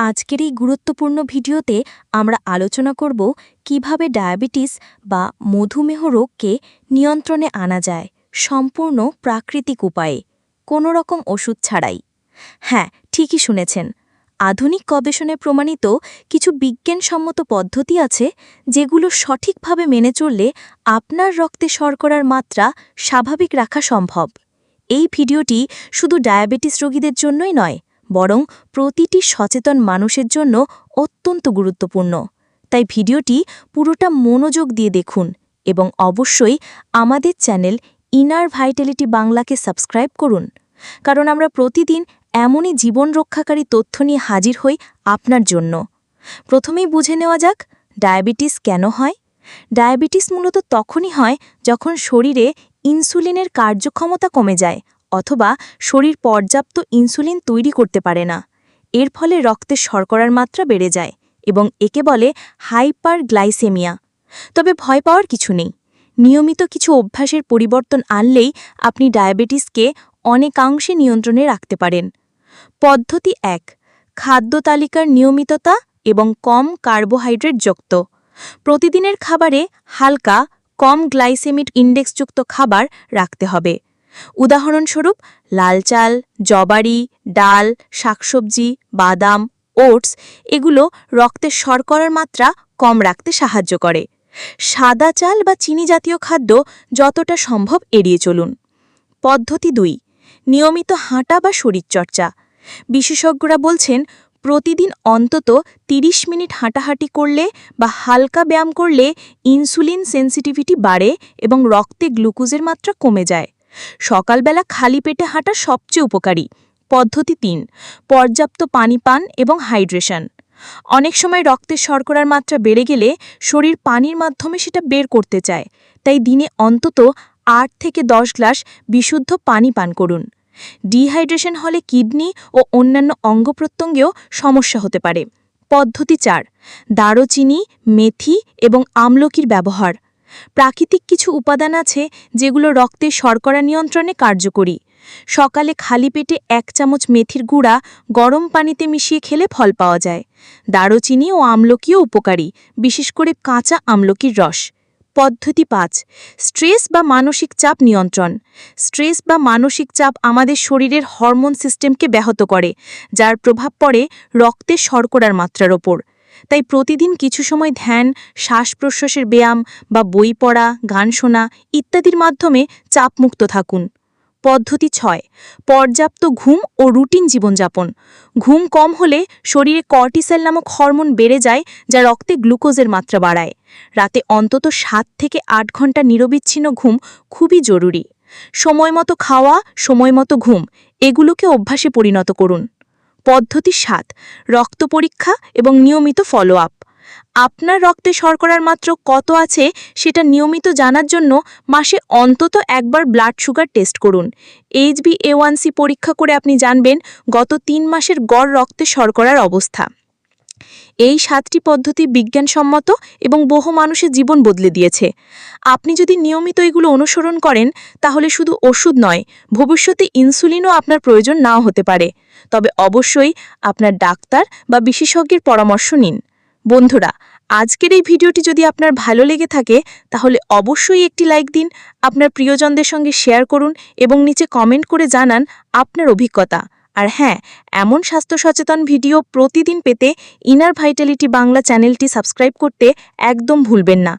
আজকের এই গুরুত্বপূর্ণ ভিডিওতে আমরা আলোচনা করব কীভাবে ডায়াবেটিস বা মধুমেহ রোগকে নিয়ন্ত্রণে আনা যায় সম্পূর্ণ প্রাকৃতিক উপায়ে, কোনো রকম ওষুধ ছাড়াই। হ্যাঁ ঠিকই শুনেছেন। আধুনিক গবেষণায় প্রমাণিত কিছু বিজ্ঞানসম্মত পদ্ধতি আছে যেগুলো সঠিকভাবে মেনে চললে আপনার রক্তে শর্করার মাত্রা স্বাভাবিক রাখা সম্ভব। এই ভিডিওটি শুধু ডায়াবেটিস রোগীদের জন্যই নয় বরং প্রতিটি সচেতন মানুষের জন্য অত্যন্ত গুরুত্বপূর্ণ। তাই ভিডিওটি পুরোটা মনোযোগ দিয়ে দেখুন এবং অবশ্যই আমাদের চ্যানেল ইনার ভাইটালিটি বাংলাকে সাবস্ক্রাইব করুন। কারণ আমরা প্রতিদিন এমনই জীবন রক্ষাকারী তথ্য নিয়ে হাজির হই আপনার জন্য। প্রথমেই বুঝে নেওয়া যাক, ডায়াবেটিস কেন হয়? ডায়াবেটিস মূলত তখনই হয় যখন শরীরে ইনসুলিনের কার্যক্ষমতা কমে যায় অথবা শরীর পর্যাপ্ত ইনসুলিন তৈরি করতে পারে না। এর ফলে রক্তে শর্করার মাত্রা বেড়ে যায় এবং একে বলে হাইপার গ্লাইসেমিয়া তবে ভয় পাওয়ার কিছু নেই। নিয়মিত কিছু অভ্যাসের পরিবর্তন আনলেই আপনি ডায়াবেটিসকে অনেকাংশে নিয়ন্ত্রণে রাখতে পারেন। পদ্ধতি এক, খাদ্য তালিকার নিয়মিততা এবং কম কার্বোহাইড্রেট যুক্ত। প্রতিদিনের খাবারে হালকা, কম গ্লাইসেমিক ইন্ডেক্সযুক্ত খাবার রাখতে হবে। উদাহরণস্বরূপ লাল চাল জবারি, ডাল, শাকসবজি, বাদাম, ওটস এগুলো রক্তের শর্করার মাত্রা কম রাখতে সাহায্য করে। সাদা চাল বা চিনি জাতীয় খাদ্য যতটা সম্ভব এড়িয়ে চলুন। পদ্ধতি দুই, নিয়মিত হাঁটা বা শরীরচর্চা। বিশেষজ্ঞরা বলছেন, প্রতিদিন অন্তত ৩০ মিনিট হাঁটাহাঁটি করলে বা হালকা ব্যায়াম করলে ইনসুলিন সেন্সিটিভিটি বাড়ে এবং রক্তে গ্লুকোজের মাত্রা কমে যায়। সকালবেলা খালি পেটে হাঁটা সবচেয়ে উপকারী। পদ্ধতি তিন, পর্যাপ্ত পানি পান এবং হাইড্রেশন। অনেক সময় রক্তের শর্করার মাত্রা বেড়ে গেলে শরীর পানির মাধ্যমে সেটা বের করতে চায়। তাই দিনে অন্তত আট থেকে দশ গ্লাস বিশুদ্ধ পানি পান করুন। ডিহাইড্রেশন হলে কিডনি ও অন্যান্য অঙ্গপ্রত্যঙ্গেও সমস্যা হতে পারে। পদ্ধতি চার, দারুচিনি, মেথি এবং আমলকির ব্যবহার। প্রাকৃতিক কিছু উপাদান আছে যেগুলো রক্তে শর্করা নিয়ন্ত্রণে কার্যকরী। সকালে খালি পেটে এক চামচ মেথির গুঁড়া গরম পানিতে মিশিয়ে খেলে ফল পাওয়া যায়। দারুচিনি ও আমলকিও উপকারী, বিশেষ করে কাঁচা আমলকির রস। পদ্ধতি পাঁচ, স্ট্রেস বা মানসিক চাপ নিয়ন্ত্রণ। স্ট্রেস বা মানসিক চাপ আমাদের শরীরের হরমোন সিস্টেমকে ব্যাহত করে, যার প্রভাব পড়ে রক্তে শর্করার মাত্রার ওপর। তাই প্রতিদিন কিছু সময় ধ্যান শ্বাস প্রশ্বাসের ব্যায়াম বা বই পড়া, গান শোনা ইত্যাদির মাধ্যমে চাপমুক্ত থাকুন। পদ্ধতি ছয়, পর্যাপ্ত ঘুম ও রুটিন জীবনযাপন। ঘুম কম হলে শরীরে কর্টিসেল নামক হরমোন বেড়ে যায় যা রক্তে গ্লুকোজের মাত্রা বাড়ায়। রাতে অন্তত সাত থেকে আট ঘণ্টা নিরবিচ্ছিন্ন ঘুম খুবই জরুরি। সময় মতো খাওয়া সময় মতো ঘুম, এগুলোকে অভ্যাসে পরিণত করুন। পদ্ধতি সাত, রক্ত পরীক্ষা এবং নিয়মিত ফলো আপ আপনার রক্তে শর্করার মাত্র কত আছে সেটা নিয়মিত জানার জন্য মাসে অন্তত একবার ব্লাড সুগার টেস্ট করুন। এইচবি এ পরীক্ষা করে আপনি জানবেন গত তিন মাসের গড় রক্তে শর্করার অবস্থা। এই সাতটি পদ্ধতি বিজ্ঞানসম্মত এবং বহু মানুষের জীবন বদলে দিয়েছে। আপনি যদি নিয়মিত এগুলো অনুসরণ করেন, তাহলে শুধু ওষুধ নয়, ভবিষ্যতে ইনসুলিনও আপনার প্রয়োজন নাও হতে পারে। তবে অবশ্যই আপনার ডাক্তার বা বিশেষজ্ঞের পরামর্শ নিন। বন্ধুরা, আজকের এই ভিডিওটি যদি আপনার ভালো লেগে থাকে, তাহলে অবশ্যই একটি লাইক দিন, আপনার প্রিয়জনদের সঙ্গে শেয়ার করুন এবং নিচে কমেন্ট করে জানান আপনার অভিজ্ঞতা। আর হ্যাঁ এমন স্বাস্থ্য সচেতন ভিডিও প্রতিদিন পেতে ইনার ভাইটালিটি বাংলা চ্যানেলটি সাবস্ক্রাইব করতে একদম ভুলবেন না।